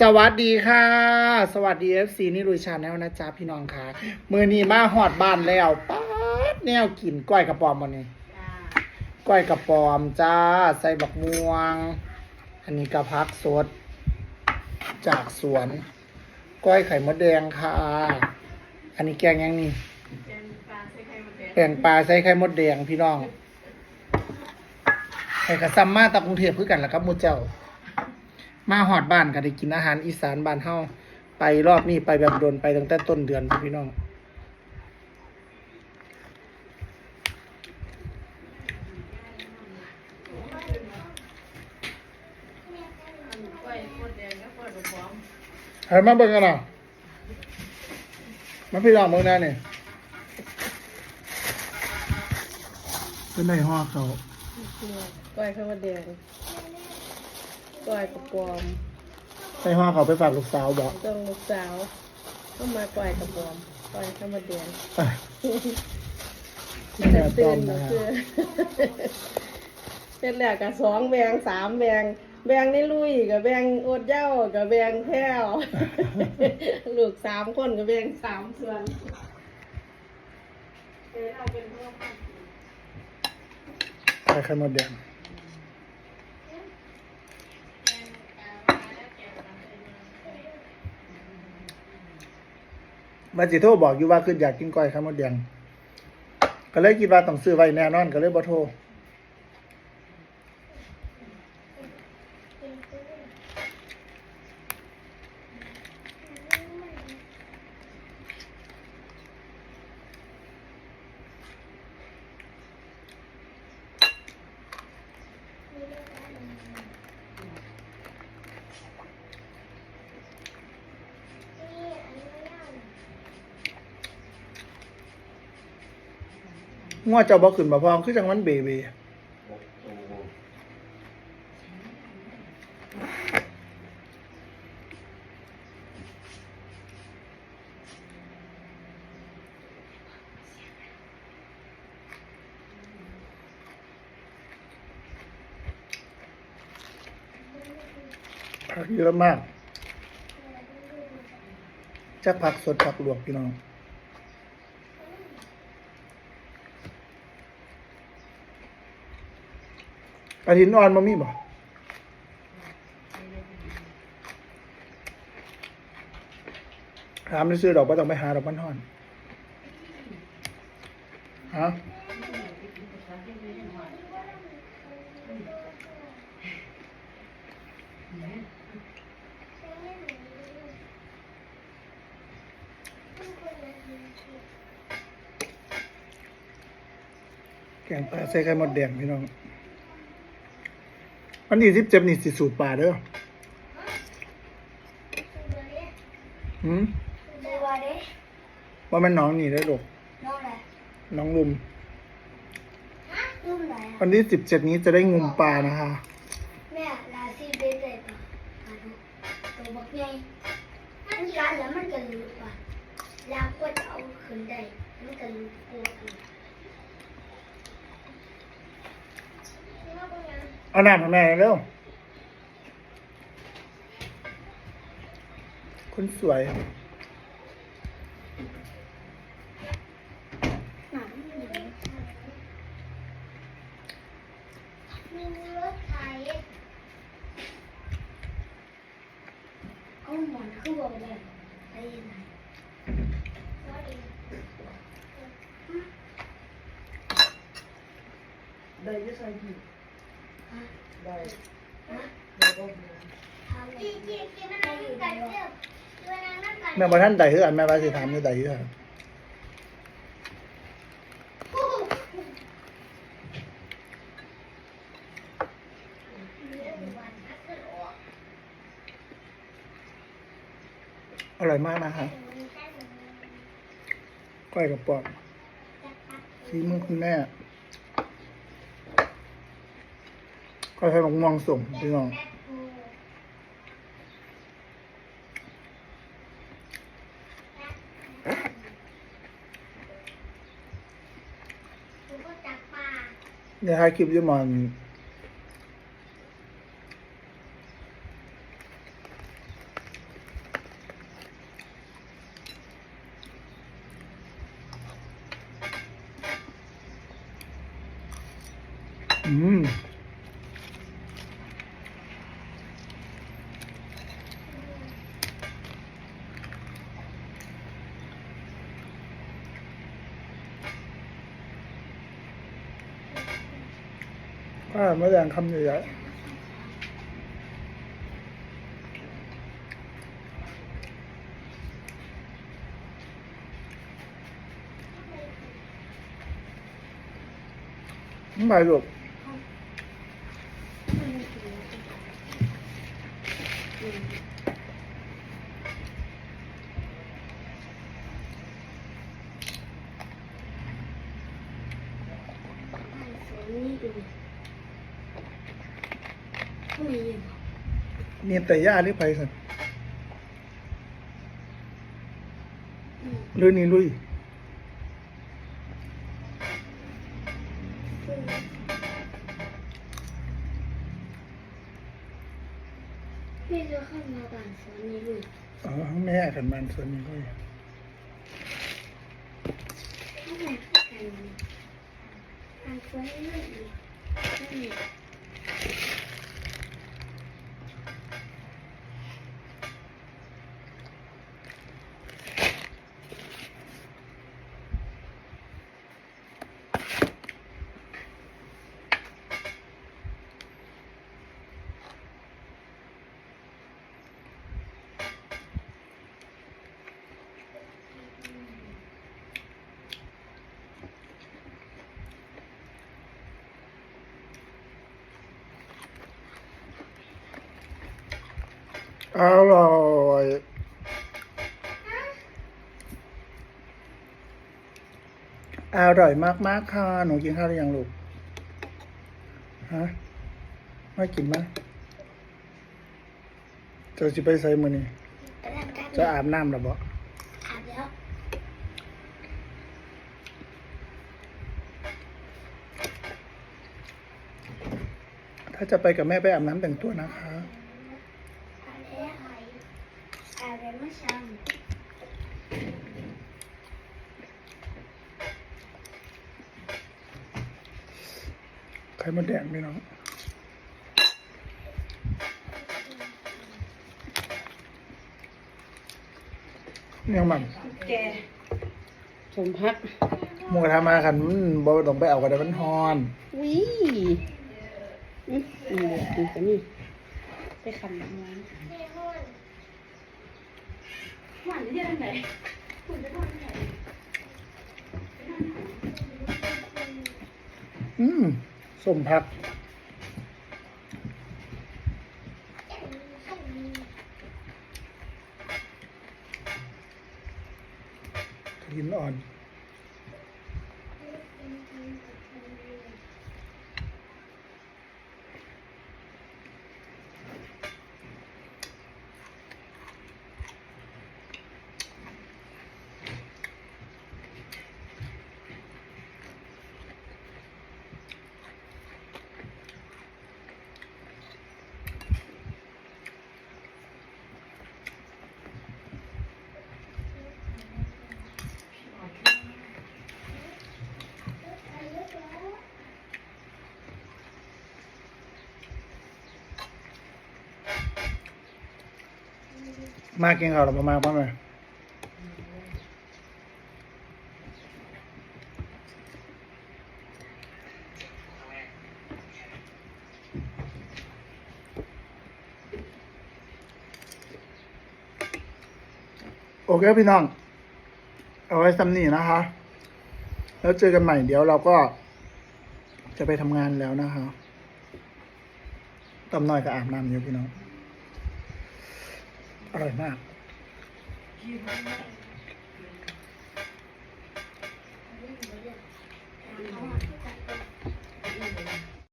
สวัสดีค่ะ สวัสดี FC นี่ลุยชาแนลนะจ๊ะพี่น้องค่ะมือนี้มาหอดบ้านแล้วป๊าดแนวกินก้อยกระปอมวันนี้ก้อยกระปอมจ้าใส่บักม่วง อันนี้กระพักสด จากสวน ก้อยไข่มดแดงค่ะ อันนี้แกงยังนี่แกงปลาใส่ไข่มดแดงพี่น้องไข่กระซัมมาตากรุงเทพคือกันแหละครับหมูเจ้า มาหอดบ้านก็ได้กินอาหารอีสานบ้านเฮาไปรอบนี้ไปแบบโดนไปตั้งแต่ต้นเดือนพี่น้องเฮ้ยมาเบิ่งกันหน่อยมาพี่น้องเบิ่งหน้านี่ยเป็นไงฮอเขาก้อยข้าวแดง ก้อยกระปอมไปฮอเขาไปฝากลูกสาวบอกต้องลูกสาวก็มาก้อยกระปอมก้อยข้าวแดงไปแม่ต้ตื่อนมมานะคือเป็นแรกกับสองแบงสามแบงแบงในลุยกับแบงอดเหย้ากับแบงแพ้วลูกสามคนกับแบงสามส่วนเออเอาเป็นพวกไปไข่มดแดง มาจิโทรบอกอยู่ว่าคืออยากกินก้อยข้าวมดแดงก็เลยคิดว่าต้องซื้อไว้แน่นอนก็เลยบ่โทร งัวเจ้าบ่ขึ้นมาพอมคือจังมันเบเบผักเยอะมากจะผักสดผักลวกพี่น้อง กระถินอ่อนมามีบ่ถามซื้อดอกว่าต้องไปหาดอกมันห่อนฮะแกงปลาใส่ไข่มดแดงพี่น้อง วันนี้สิบเจ็ดนี่สิสูตรปลาเด้อหืมดูว่าเด้ว่ามันน้องนี่ได้อลูกน้องอะไรน้องลุมฮะรุ่มไหนวันที่สิบเจ็ดนี้จะได้งมปลานะคะแม่ลาซีเบสได้ปะมาดูตัวบักใหญ่มันกัดแล้วมันจะหลุดปะลากก็จะเอาขึ้นได้ มันจะหลุดกลัวกัน เอาน้ำให้แม่เร็วคนสวย หนังมีรถไถเอาหมอนคือบอกแบบได้ยังไงได้ยี่สิบฮะ ได้ ฮะ ได้ก็ ทำจีจีจีมันนั่งกันเด้อเวลานั่งกันแม่บ่ท่านใดคือนแม่ว่าสิถามอยู่ใดคือกันอร่อยมากนะคะก้อยกับปอดซีมือคุณแม่ก้อยให้มะม่วงส่งพี่น้อง Ne her kim bilir Mmm. มอนอืมอ่ามาแดงคำใหญ่ไม่ไปหรอกนี่ดูทำไมยัง เนียนแต่ย่าหรือไปสันหรือนี่ลุยพี่จะเข้ามาบ้านสวนนี้เลยอ๋อแม่กันมันส่วนนี้ลุยทำไมเข้ากันบ้านสวนนี้เลย อร่อยอร่อยมาก ๆ ค่ะ หนูกินข้าวหรือยังลูก ฮะ ไม่กินมั้ยจะสิไปใส่มือนี่แต่ร่างกายจะอาบน้ำหรือบ่อาบแล้วถ้าจะไปกับแม่ไปอาบน้ำแต่งตัวนะคะ อาบแล้วอาบแล้วเมื่อเช้า ไข่มดแดงพี่น้องเนี่ยมันแกสมพักหมูกระทะมาคันมันบ่ต้องไปเอากระดาษมันฮอนวิอืมอืมเดี๋ยวจะนี่ไปขันน้ำมันหวานที่ไหนคุณจะทำไหนอืม ส้มพักหินอ่อน มากินข้าวหรือบ่มาบ้างไหมโอเคพี่น้อง เอาไว้ซ้ำนี่นะคะ แล้วเจอกันใหม่เดี๋ยวเราก็ จะไปทำงานแล้วนะคะตำหน่อยกับอาบน้ำอยู่พี่น้อง อร่อยมากอ